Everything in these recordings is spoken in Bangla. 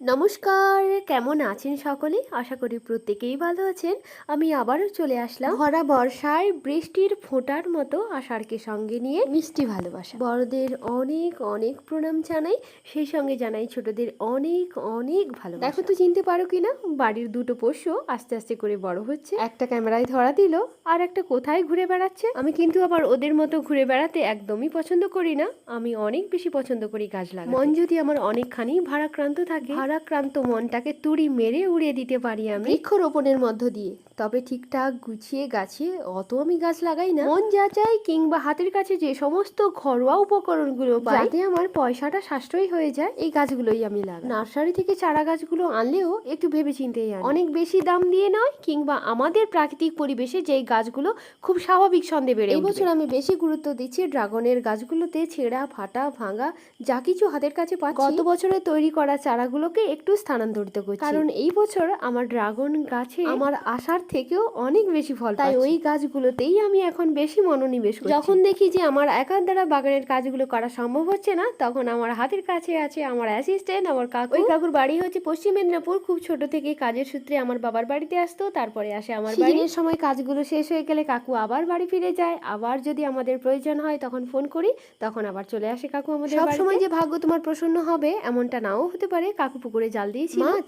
নমস্কার, কেমন আছেন সকলে? আশা করি প্রত্যেকেই ভালো আছেন। আমি আবারও চলে আসলাম ভরা বর্ষায় বৃষ্টির ফোঁটার মতো আষাঢ়কে সঙ্গে নিয়ে মিষ্টি ভালোবাসা। বড়দের অনেক অনেক প্রণাম জানাই, সেই সঙ্গে জানাই ছোটদের অনেক অনেক ভালো দেখো তো, চিনতে পারো কিনা বাড়ির দুটো পোষ্য আস্তে আস্তে করে বড় হচ্ছে। একটা ক্যামেরায় ধরা দিল, আর একটা কোথায় ঘুরে বেড়াচ্ছে? আমি কিন্তু আবার ওদের মতো ঘুরে বেড়াতে একদমই পছন্দ করি না। আমি অনেক বেশি পছন্দ করি গাছ লাগা মন যদি আমার অনেকখানি ভারাক্রান্ত থাকে ভারাক্রান্ত মনটাকে তুড়ি মেরে উড়িয়ে দিতে পারি আমি। বৃক্ষরোপণের মধ্য দিয়ে। তবে ঠিকঠাক গুছিয়ে গাছে অত আমি গাছ লাগাই না। মন যা চাই কিংবা হাতের কাছে যে সমস্ত ঘরোয়া উপকরণগুলো পাই যাতে আমার পয়সাটা সাশ্রয়ী হয়ে যায় এই গাছগুলোই আমি লাগাই। নার্সারি থেকে চারা গাছগুলো আনলেও একটু ভেবে চিন্তেই আনি। অনেক বেশি দাম দিয়ে নয় কিংবা আমাদের প্রাকৃতিক পরিবেশে যেই গাছগুলো খুব স্বাভাবিক ছন্দে বেড়ে এই বছর আমি বেশি গুরুত্ব দিচ্ছি ড্রাগনের গাছগুলোতে ছেঁড়া ফাটা ভাঙা যা কিছু হাতের কাছে পাচ্ছি। গত বছরে তৈরি করা চারাগুলোকে একটু স্থানান্তরিত করছি। কারণ এই বছর আমার ড্রাগন গাছে আমার আশার থেকেও অনেক বেশি ফল তাই ওই গাছগুলোতেই আমি এখন বেশি মনোনিবেশ করি যখন দেখি যে আমার একার দ্বারা বাগানের কাজগুলো করা সম্ভব হচ্ছে না তখন আমার হাতের কাছে আছে আমার অ্যাসিস্ট্যান্ট আমার কাকু। ওই কাকুর বাড়ি হচ্ছে পশ্চিম মেদিনীপুর। খুব ছোট থেকে কাজের সূত্রে আমার বাবার বাড়িতে আসতো তারপরে আসে আমার বাড়ির সময় কাজগুলো শেষ হয়ে গেলে কাকু আবার বাড়ি ফিরে যায়। আবার যদি আমাদের প্রয়োজন হয় তখন ফোন করি তখন আবার চলে আসে কাকু আমাদের সব সময় যে ভাগ্য তোমার প্রসন্ন হবে এমনটা নাও হতে পারে। কাকু পুকুরে জাল দিয়েছি মাছ?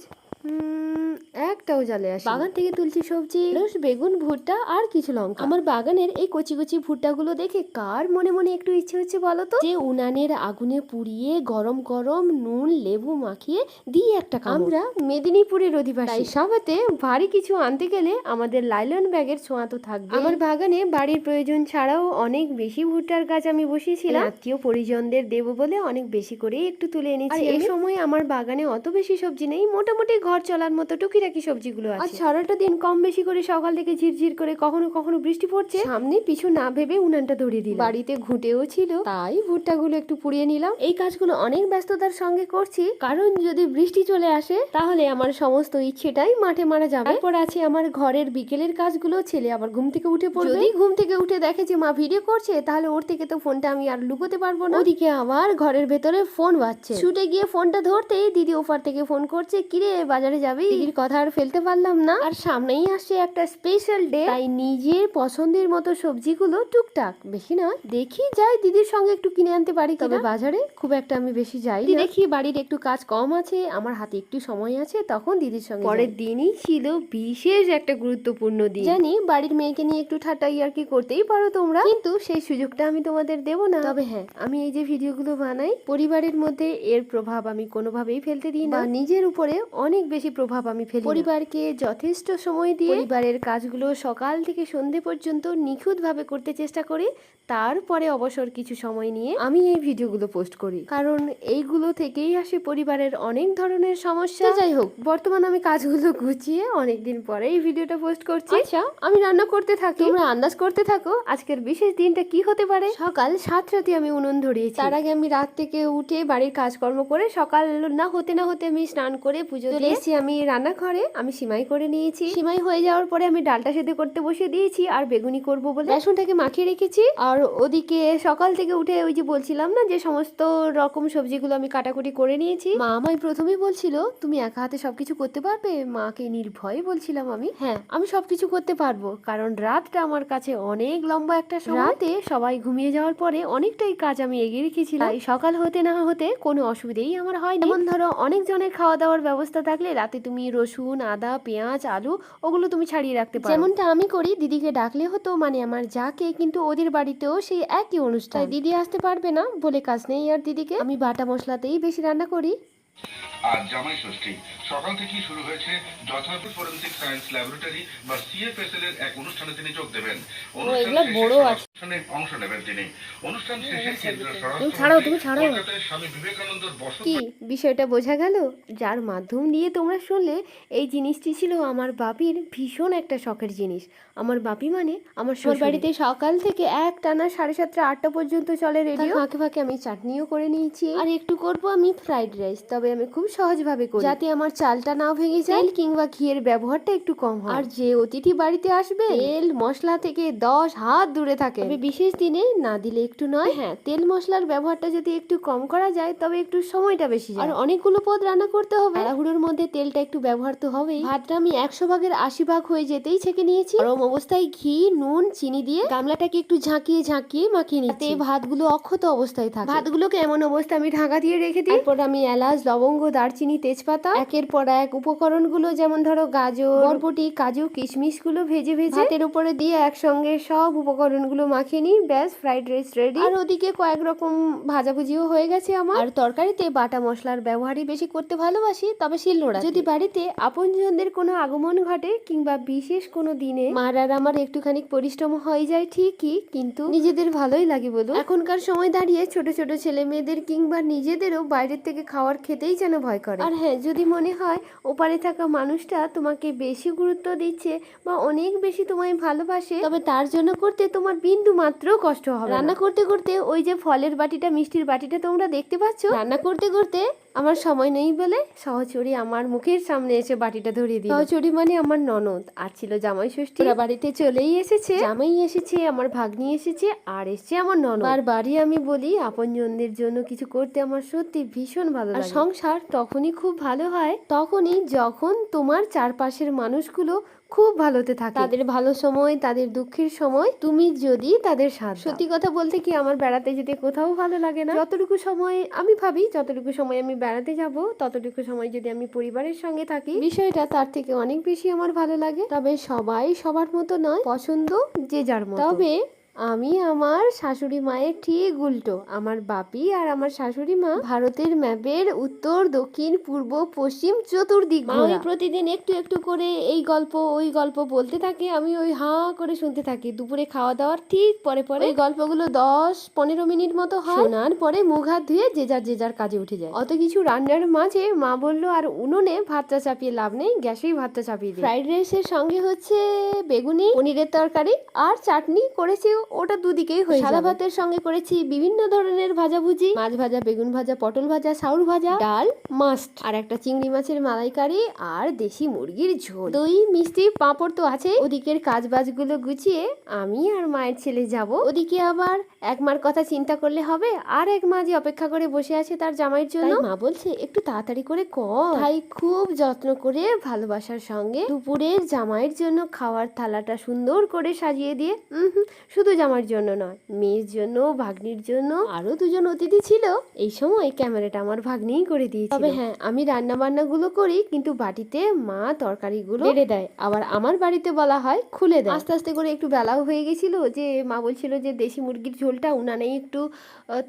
একটাও জালে আসে বাগান থেকে তুলছি সবজি ঢেঁড়স, বেগুন ভুট্টা আর কিছু লঙ্কা। আমার বাগানের এই কচি কচি ভুট্টাগুলো দেখে কার মনে মনে একটু ইচ্ছে হচ্ছে বলো তো? যে উনানের আগুনে পুড়িয়ে গরম গরম নুন লেবু মাখিয়ে দিই একটা। আমরা মেদিনীপুরের অধিবাসী। সবাতে ভারী কিছু আনতে গেলে আমাদের লাইলন ব্যাগের ছোঁয়া তো থাকবে আমার বাগানে বাড়ির প্রয়োজন ছাড়াও অনেক বেশি ভুট্টার গাছ আমি বসিয়েছিলাম। আত্মীয় পরিজনদের দেবো বলে অনেক বেশি করে একটু তুলে এনেছি। এই সময় আমার বাগানে অত বেশি সবজি নেই মোটামুটি ঘর চলার মতো টুকিটাকি সবজিগুলো আছে। আজ সারাটা দিন কম বেশি করে সকাল থেকে ঝিরঝির করে কখনো কখনো বৃষ্টি পড়ছে। সামনে পিছু না ভেবে উনানটা ধরিয়ে দিলাম। বাড়িতে ঘুঁটেও ছিল তাই ভুট্টাগুলো একটু পুড়িয়ে নিলাম। এই কাজগুলো অনেক ব্যস্ততার সঙ্গে করছি। কারণ যদি বৃষ্টি চলে আসে তাহলে আমার সমস্ত ইচ্ছেটাই মাঠে মারা যাবে। তারপর আছে আমার ঘরের বিকেলের কাজগুলো ছেলে আবার ঘুম থেকে উঠে পড়বে। যদি ঘুম থেকে উঠে দেখে যে মা ভিডিও করছে তাহলে ওর থেকে তো ফোনটা আমি আর লুকোতে পারব না। ওদিকে আবার ঘরের ভেতরে ফোন বাজছে। ছুটে গিয়ে ফোনটা ধরতেই দিদি ওপার থেকে ফোন করছে কিরে বাজারে যাবি? দিদির কথা আর ফেলতে পারলাম না। আর সামনেই আসছে একটা স্পেশাল ডে তাই নিজের পছন্দের মতো সবজিগুলো টুকটাক। বেশি নয় দেখি যাই দিদির সঙ্গে একটু কিনে আনতে পারি তবে বাজারে খুব একটা আমি বেশি যাই দেখি বাড়ির একটু কাজ কম আছে আমার হাতে একটু সময় আছে তখন দিদির সঙ্গে পরের দিনই ছিল বিশেষ একটা গুরুত্বপূর্ণ দিন। জানি বাড়ির মেয়েকে নিয়ে একটু ঠাট্টা আর কি করতেই পারো তোমরা। কিন্তু সেই সুযোগটা আমি তোমাদের দেবো না। তবে হ্যাঁ আমি এই যে ভিডিওগুলো বানাই পরিবারের মধ্যে এর প্রভাব আমি কোনোভাবেই ফেলতে দিই না। নিজের উপরে অনেক বেশি প্রভাব আমি ফেলি পরিবারকে যথেষ্ট সময় দিয়ে পরিবারের কাজগুলো সকাল থেকে সন্ধে পর্যন্ত নিখুঁতভাবে করতে চেষ্টা করি তারপরে অবসর কিছু সময় নিয়ে আমি এই ভিডিওগুলো পোস্ট করি। কারণ এইগুলো থেকেই আসে পরিবারের অনেক ধরনের সমস্যা। যাই হোক। বর্তমান আমি কাজগুলো গুছিয়ে অনেকদিন পরে এই ভিডিওটা পোস্ট করছি। আচ্ছা। আমি রান্না করতে থাকি। তোমরা আন্দাজ করতে থাকো আজকের বিশেষ দিনটা কি হতে পারে। সকাল সাতটাতে আমি উনুন ধরিয়েছি। তার আগে আমি রাত থেকে উঠে বাড়ির কাজকর্ম করে সকাল না হতে না হতে আমি স্নান করে পুজো দিয়ে এসেছি আমি রান্নাঘরে, আমি সিমাই করে নিয়েছি। সিমাই হয়ে যাওয়ার পরে আমি ডালটা সেদ্ধ করতে বসে দিয়েছি আর বেগুনি করব বলে। বেসনটাকে মাখিয়ে রেখেছি আর ওদিকে সকাল থেকে উঠে ওই যে বলছিলাম না যে সমস্ত রকম সবজিগুলো আমি কাটাকুটি করে নিয়েছি। মা আমায় প্রথমেই বলছিল, তুমি একা হাতে সবকিছু করতে পারবে? মাকে নির্ভয়ে বলছিলাম আমি। হ্যাঁ আমি সবকিছু করতে পারব, কারণ রাতটা আমার কাছে অনেক লম্বা একটা রাতে সবাই ঘুমিয়ে যাওয়ার পরে অনেকটাই কাজ আমি এগিয়ে রেখেছিলাম। সকাল হতে না হতে কোনো অসুবিধেই আমার হয় যেমন ধরো অনেক জনের খাওয়া দাওয়ার ব্যবস্থা থাকলে রাতে তুমি রসুন আদা পেঁয়াজ আলু ওগুলো তুমি ছাড়িয়ে রাখতে পারো। যেমনটা আমি করি দিদিকে ডাকলে হতো মানে আমার যাকে কিন্তু ওদের বাড়িতেও সেই একই অনুষ্ঠান। দিদি আসতে পারবে না বলে কাজ নেই আর দিদিকে। আমি বাটা মশলাতেই বেশি রান্না করি। আজ জামাই ষষ্ঠী। সকাল থেকেই শুরু হয়েছে যথাযথ ফরেন্সিক সায়েন্স ল্যাবরেটরি বা সিএফএসএল এর এক অনুষ্ঠানে তিনি যোগ দেবেন। এগুলো বড় আছে। অনুষ্ঠানে অংশ নেবেন তিনি। অনুষ্ঠান শেষে কেন্দ্রীয় তুমি ছাড়াও, তুমি ছাড়াও। স্বামী বিবেকানন্দর বসত কি বিষয়টা বোঝা গেল? যার মাধ্যম দিয়ে তোমরা শুনলে এই জিনিসটি ছিল আমার বাপির ভীষণ একটা শখের জিনিস। আমার বাপি মানে আমার শ্বশুর বাড়িতে সকাল থেকে এক টানা সাড়ে সাতটা আটটা পর্যন্ত চলে রেডিও ফাঁকে ফাঁকে আমি চাটনিও করে নিয়েছি। আর একটু করব আমি ফ্রাইড রাইস তবে তবে আমি খুব সহজভাবে করি। যাতে আমার চালটা না ভেঙে যায়। তেল কিংবা ঘিয়ের ব্যবহারটা একটু কম হয়। আর যে অতিথি বাড়িতে আসবে তেল মশলা থেকে দশ হাত দূরে থাকে। তবে বিশেষ দিনে না দিলে একটু নয়। হ্যাঁ তেল মশলার ব্যবহারটা যদি একটু কম করা যায় তবে একটু সময়টা বেশি যায়। আর অনেকগুলো পদ রান্না করতে হবে। তাড়াহুড়োর মধ্যে তেলটা একটু ব্যবহার তো হবেই। ভাতটা আমি একশো ভাগের আশি ভাগ হয়ে যেতেই ছেঁকে নিয়েছি। গরম অবস্থায় ঘি নুন চিনি দিয়ে গামলাটাকে একটু ঝাঁকিয়ে ঝাঁকিয়ে মাখিয়ে নিচ্ছি। এই ভাতগুলো অক্ষত অবস্থায় থাকে। ভাতগুলোকে এমন অবস্থা আমি ঢাকা দিয়ে রেখে দিই। তারপর আমি এলাচ লবঙ্গ, দারচিনি, তেজপাতা, একের পর এক উপকরণগুলো যেমন ধরো গাজর, বরবটি, কাজু কিশমিশগুলো ভেজে ভেজে ভাতের উপরে দিয়ে একসঙ্গে সব উপকরণগুলো মাখিয়ে নিই। ব্যাস, ফ্রাইড রাইস রেডি। আর ওদিকে কয়েক রকম ভাজাভুজিও হয়ে গেছে আমার। আর তরকারিতে বাটা মশলার ব্যবহারই বেশি করতে ভালোবাসি, তবে শিলনোড়া যদি বাড়িতে আপনজনদের কোনো আগমন ঘটে, কিংবা বিশেষ কোনো দিনে মার আর আমার একটুখানি পরিশ্রম হয়ে যায় ঠিকই, কিন্তু নিজেদের ভালোই লাগে বলো এখনকার সময় দাঁড়িয়ে ছোট ছোট ছেলে মেয়েদের কিংবা নিজেদেরও বাইরের থেকে খাওয়ার খেতেই যেন ভয় করে। আর হ্যাঁ যদি মনে হয় ওপারে থাকা মানুষটা তোমাকে বেশি গুরুত্ব দিচ্ছে বা অনেক বেশি তোমায় ভালোবাসে তবে তার জন্য করতে তোমার বিন্দু মাত্র কষ্ট হবে রান্না করতে করতে ওই যে ফলের বাটিটা মিষ্টির বাটিটা তোমরা দেখতে পাচ্ছ? রান্না করতে করতে আমার সময় নেই বলে সহচরি আমার মুখের সামনে এসে বাটিটা ধরিয়ে দিল। সহচরি মানে আমার ননদ আর ছিল জামাই ষষ্ঠী। ওরা বাড়িতে চলেই এসেছে। জামাই এসেছে আমার ভাগ্নি এসেছে আর এসেছে আমার ননদ। আর বাড়ি আমি বলি আপনজনদের জন্য কিছু করতে আমার সত্যি ভীষণ ভালো লাগে। সংসার তখনই খুব ভালো হয় তখনই যখন তোমার চারপাশের মানুষগুলো খুব ভালোতে থাকে। তাদের ভালো সময় তাদের দুঃখের সময় তুমি যদি তাদের সাথ সত্যি কথা বলতে কি আমার বেড়াতে যেতে কোথাও ভালো লাগে না। যতটুকু সময় আমি ভাবি যতটুকু সময় আমি বেড়াতে যাব ততটুকু সময় যদি আমি পরিবারের সঙ্গে থাকি বিষয়টা তার থেকে অনেক বেশি আমার ভালো লাগে। তবে সবাই সবার মতো নয় পছন্দ যে যার মতো। তবে আমি আমার শাশুড়ি মায়ের ঠিক উল্টো। আমার বাপি আর আমার শাশুড়ি মা ভারতের ম্যাপের উত্তর দক্ষিণ পূর্ব পশ্চিম চতুর্দিক প্রতিদিন একটু একটু করে এই গল্প ওই গল্প বলতে থাকে। আমি ওই হাঁ করে শুনতে থাকি। দুপুরে খাওয়া দাওয়ার ঠিক পরে পরে এই গল্পগুলো দশ পনেরো মিনিট মতো হয়। শোনার পরে মুখ হাত ধুয়ে যে যার যে যার কাজে উঠে যায়। অত কিছু রান্নার মাঝে মা বলল আর উনুনে ভাতটা চাপিয়ে লাভ নেই গ্যাসেই ভাতটা চাপিয়ে দিই। ফ্রাইড রাইসের সঙ্গে হচ্ছে বেগুনি পনিরের তরকারি আর চাটনি করেছি ওটা দুদিকেই হয়ে সাদা ভাতের সঙ্গে করেছি বিভিন্ন ধরনের ভাজাভুজি। মাছ ভাজা বেগুন ভাজা পটল ভাজা সাউর ভাজা ডাল মাস্ট। আর একটা চিংড়ি মাছের মালাইকারি আর দেশি মুরগির ঝোল। দই মিষ্টি পাঁপড় তো আছে ওদিকের কাজ বাজগুলো গুছিয়ে আমি আর মায়ের ছেলে যাব। ওদিকে আবার এক মার কথা চিন্তা করলে হবে আর এক মা যে অপেক্ষা করে বসে আছে তার জামাইয়ের জন্য। মা বলছে একটু তাড়াতাড়ি করে কর। ভাই খুব যত্ন করে ভালোবাসার সঙ্গে দুপুরের জামাইয়ের জন্য খাওয়ার থালাটা সুন্দর করে সাজিয়ে দিয়ে উম হুম, শুধু জামাইয়ের জন্য নয় মেয়ের জন্য ভাগ্নির জন্য আরও দুজন অতিথি ছিল। এই সময় ক্যামেরাটা আমার ভাগ্নিই করে দিয়েছিল। তবে হ্যাঁ আমি রান্না বান্না গুলো করি কিন্তু বাটিতে মা তরকারিগুলো বেড়ে দেয়। আবার আমার বাড়িতে বলা হয় খুলে দেয়। আস্তে আস্তে করে একটু বেলাও হয়ে গেছিল যে মা বলছিল যে দেশি মুরগির ঝোলটা উনানেই একটু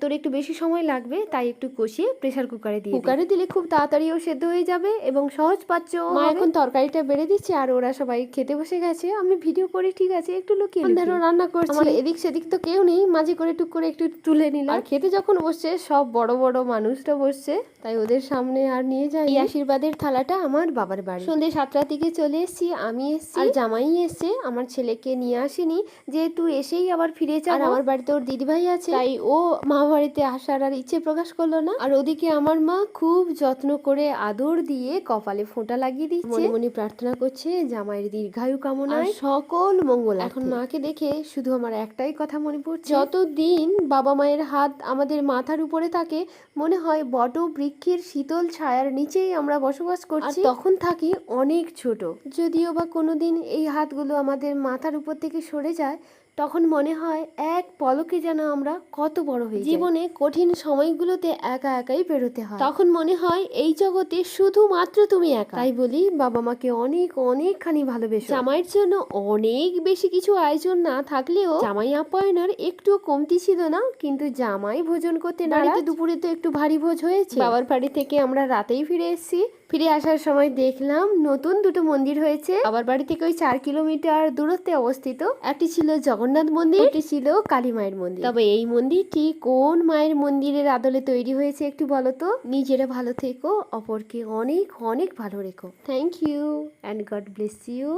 তোর একটু বেশি সময় লাগবে তাই একটু কষিয়ে প্রেসার কুকারে দিয়ে কুকারে দিলে খুব তাড়াতাড়িও সেদ্ধ হয়ে যাবে এবং সহজ পাচ্ছ মা এখন তরকারিটা বেড়ে দিচ্ছে আর ওরা সবাই খেতে বসে গেছে। আমি ভিডিও করি ঠিক আছে একটু লুকিয়ে রান্না করছি। এদিক সেদিক তো কেউ নেই। মাঝে করে টুক করে একটু তুলে নিলাম। আর খেতে যখন বসছে সব বড় বড় মানুষরা বসছে তাই ওদের সামনে আর নিয়ে যাই এই আশীর্বাদের থালাটা আমার বাবার বাড়ি সন্ধ্যে সাতটার দিকে চলে এসেছি আমি এসেছি। আর জামাই এসছে আমার ছেলেকে নিয়ে আসেনি। যেহেতু এসেই আবার ফিরে আর আমার বাড়িতে ওর দিদিভাই আছে। তাই ও মা বাড়িতে আসার আর ইচ্ছে প্রকাশ করল না। আর ওদিকে আমার মা খুব যত্ন করে আদর দিয়ে কপালে ফোঁটা লাগিয়ে দিচ্ছে। মনে মনে প্রার্থনা করছে জামাইয়ের দীর্ঘায়ু কামনায়। সকল মঙ্গল এখন মাকে দেখে শুধু আমার একটাই কথা মনে পড়ছে? যতদিন বাবা মায়ের হাত আমাদের মাথার উপরে থাকে মনে হয় বট বৃক্ষের শীতল ছায়ার নিচেই আমরা বসবাস করছি। আর তখন থাকি অনেক ছোট। যদিও বা কোনোদিন এই হাতগুলো আমাদের মাথার উপর থেকে সরে যায় তখন মনে হয় এক পলকে যেন আমরা কত বড় হয়ে জীবনে কঠিন সময়গুলোতে একা একাই বেরোতে হয়। তখন মনে হয় এই জগতে শুধুমাত্র তুমি একা। তাই বলি বাবা মাকে অনেক অনেকখানি ভালোবেসে। জামাইয়ের জন্য অনেক বেশি কিছু আয়োজন না থাকলেও জামাই আপ্যায়নের একটু কমতি ছিল না। কিন্তু জামাই ভোজন করতে না দুপুরে তো একটু ভারী ভোজ হয়েছে। বাবার বাড়ি থেকে আমরা রাতেই ফিরে এসেছি। ফিরে আসার সময় দেখলাম নতুন দুটো মন্দির হয়েছে। আবার বাড়ি থেকে ওই চার কিলোমিটার দূরত্বে অবস্থিত। একটি ছিল জগন্নাথ মন্দির, একটি ছিল কালী মায়ের মন্দির। তবে এই মন্দিরটি কোন মায়ের মন্দিরের আদলে তৈরি হয়েছে একটু বলো তো? নিজেরা ভালো থেকো, অপরকে অনেক অনেক ভালো রেখো। Thank you and God bless you